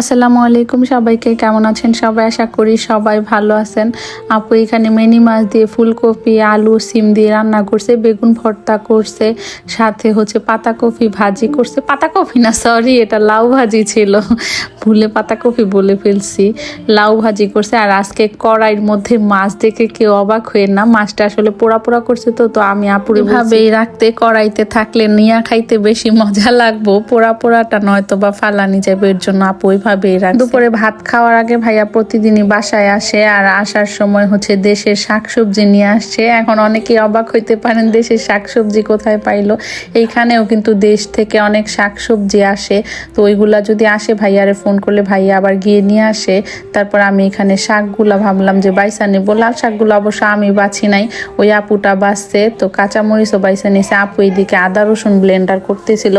আসসালামু আলাইকুম সবাইকে, কেমন আছেন সবাই? আশা করি সবাই ভালো আছেন। আপু এখানে মিনি মাছ দিয়ে ফুলকপি, আলু, সিম দিয়ে রান্না করছে, বেগুন ভর্তা করছে, সাথে হচ্ছে পাতাকপি ভাজি করছে। পাতাকপি না সরি এটা লাউ ভাজি ছিল। ভুলে পাতাকপি বলে ফেলছি। লাউ ভাজি করছে, আর আজকে কড়াইয়ের মধ্যে মাছ দেখে কেউ অবাক হয়ে না, মাছটা আসলে পোড়া পোড়া করছে তো তো আমি আপুরে ভাবেই রাখতে, কড়াইতে থাকলে নিয়া খাইতে বেশি মজা লাগবো। পোড়া পোড়াটা নয়তো বা ফালানি যাবে, এর জন্য আপু ওইভাবেই রাখ দুপুরে ভাত খাওয়ার আগে ভাইয়া প্রতিদিনই বাসায় আসে আর আসার সময় হচ্ছে দেশের শাকসবজি নিয়ে আসছে। এখন অনেকেই অবাক হইতে পারেন, দেশের শাকসবজি কোথায় পাইলো? এইখানেও কিন্তু দেশ থেকে অনেক শাকসবজি আসে। তো ওইগুলা যদি আসে, ভাইয়ারে ফোন করলে ভাইয়া আবার গিয়ে নিয়ে আসে। তারপর আমি এখানে শাকগুলা ভাবলাম যে বাইসা নেব। লাল শাকগুলো অবশ্য আমি বাছি নাই, ওই আপুটা বাঁচছে তো কাঁচামরিচও বাইসা নিয়েছে আপু এইদিকে আদা রসুন ব্লেন্ডার করতেছিল।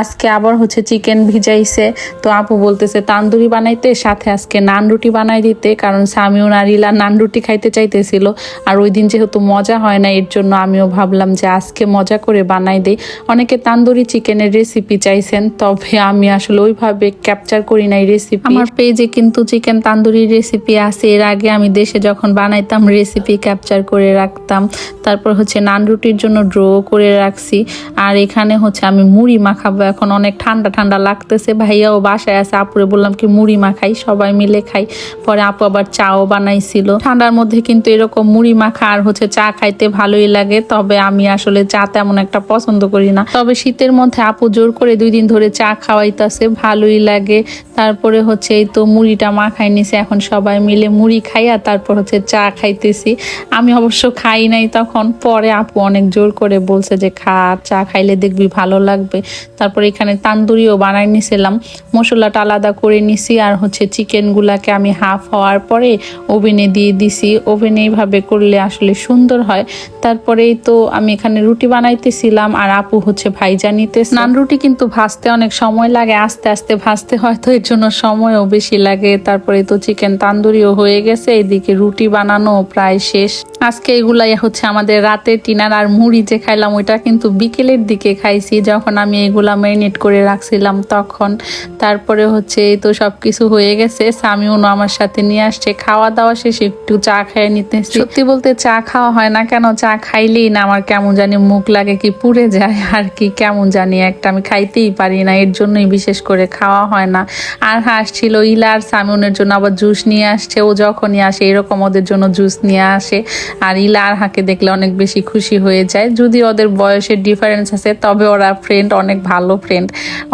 আজকে আবার হচ্ছে চিকেন ভিজাইছে। তো আপু বলতেছে তান্দুরি বানাইতে, সাথে আজকে নান রুটি বানাই দিতে, কারণ সামিও নারিলা নান রুটি খাইতে চাইতেছিল। আর ওই দিন যেহেতু মজা হয় না, এর জন্য আমিও ভাবলাম যে আজকে মজা করে বানাই দেই। অনেকে তান্দুরি চিকেনের রেসিপি চাইছেন, তবে আমি আসলে ওইভাবে ক্যাপচার করি নাই রেসিপি আমার পেজে কিন্তু চিকেন তান্দুরি রেসিপি আছে। এর আগে আমি দেশে যখন বানাইতাম রেসিপি ক্যাপচার করে রাখতাম। তারপর হচ্ছে নান রুটির জন্য ড্র করে রাখছি। আর এখানে হচ্ছে আমি মুড়ি মাখাবো। এখন অনেক ঠান্ডা ঠান্ডা লাগতেছে। ভাইয়াও বাসায় আছে, আপুরে বললাম কি, মুড়ি মাখাই, সবাই মিলে খাই। পরে আপু আবার চাও বানাইছিল। ঠান্ডার মধ্যে কিন্তু এরকম মুড়ি মাখা আর হচ্ছে চা খাইতে ভালোই লাগে, তবে আমি আসলে চা তেমন একটা পছন্দ করি না। তবে শীতের মধ্যে আপু জোর করে দুই দিন ধরে চা খাওয়াইতেছে, ভালোই লাগে। তারপরে হচ্ছে এই তো মুড়িটা মাখাই নিছে, এখন সবাই মিলে মুড়ি খাইয়া তারপর হচ্ছে চা খাইতেছি। আমি অবশ্য খাই নাই তখন, পরে আপু অনেক জোর করে বলছে যে, খা, চা খাইলে দেখবি ভালো লাগবে। তারপর এখানে তান্দুরিও বানাই নিছিলাম। মশলাটা আলাদা নিছি আর হচ্ছে চিকেনগুলাকে আমি হাফ হওয়ার পরে ওভেনে দিয়ে দিছি। ওভেনে এইভাবে করলে আসলে সুন্দর হয়। তারপরেই তো আমি এখানে রুটি বানাইতেছিলাম আর আপু হচ্ছে ভাইজা নিতে নান রুটি কিন্তু ভাজতে অনেক সময় লাগে, আস্তে আস্তে ভাজতে হয় তো এর জন্য সময়ও বেশি লাগে। তারপরে তো চিকেন তান্দুরিও হয়ে গেছে, এদিকে রুটি বানানো প্রায় শেষ। আজকে এগুলাই হচ্ছে আমাদের রাতের টিনার আর মুড়ি যে খাইলাম, ওইটা কিন্তু বিকেলের দিকে খাইছি। যখন আমি এগুলা ম্যারিনেট করে রাখছিলাম তখন। তারপরে হচ্ছে এই তো সব কিছু হয়ে গেছে। সামিউনও আমার সাথে নিয়ে আসছে। খাওয়া দাওয়া শেষে একটু চা খেয়ে নিতে সত্যি বলতে চা খাওয়া হয় না কেন? চা খাইলেই না আমার কেমন জানি মুখ লাগে কি পুড়ে যায় আর কি কেমন জানি একটা আমি খাইতেই পারি না। এর জন্যই বিশেষ করে খাওয়া হয় না। আর হাঁস ছিল ইলা আর সামিউনের জন্য আবার জুস নিয়ে আসছে। ও যখনই আসে এরকম ওদের জন্য জুস নিয়ে আসে। আর ইলা আর হাঁকে দেখলে অনেক বেশি খুশি হয়ে যায়। যদি ওদের বয়সের ডিফারেন্স আছে, তবে ওরা ফ্রেন্ড অনেক ভালো ফ্রেন্ড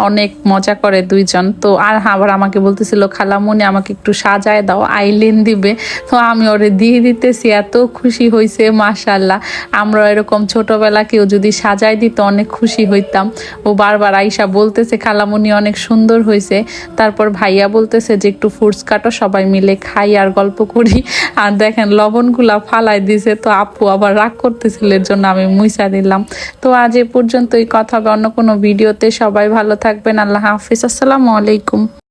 অনেক মজা করে দুইজন। তো আর আবার আমাকে বলতেছিল খালামুনি আমাকে একটু সাজায় দাও, আইলেন দিবে। তো আমি ওরে দিয়ে দিতেছি, এত খুশি হয়েছে মাশাল্লাহ আমরা এরকম ছোটবেলা কেউ যদি সাজায় দিত, অনেক খুশি হইতাম। ও বারবার আইসা বলতেছে খালামুনি অনেক সুন্দর হয়েছে তারপর ভাইয়া বলতেছে যে, একটু ফ্রুটস কাটো সবাই মিলে খাই আর গল্প করি। আর দেখেন, লবণগুলা ফালাই দিছে। তো আপু আবার রাগ করতেছিল, এর জন্য আমি মুইসা দিলাম। তো আজ এ পর্যন্তই, কথা হবে অন্য কোনো ভিডিওতে। সবাই ভালো থাকবেন, আল্লাহ হাফিজ। আসসালামু আলাইকুম।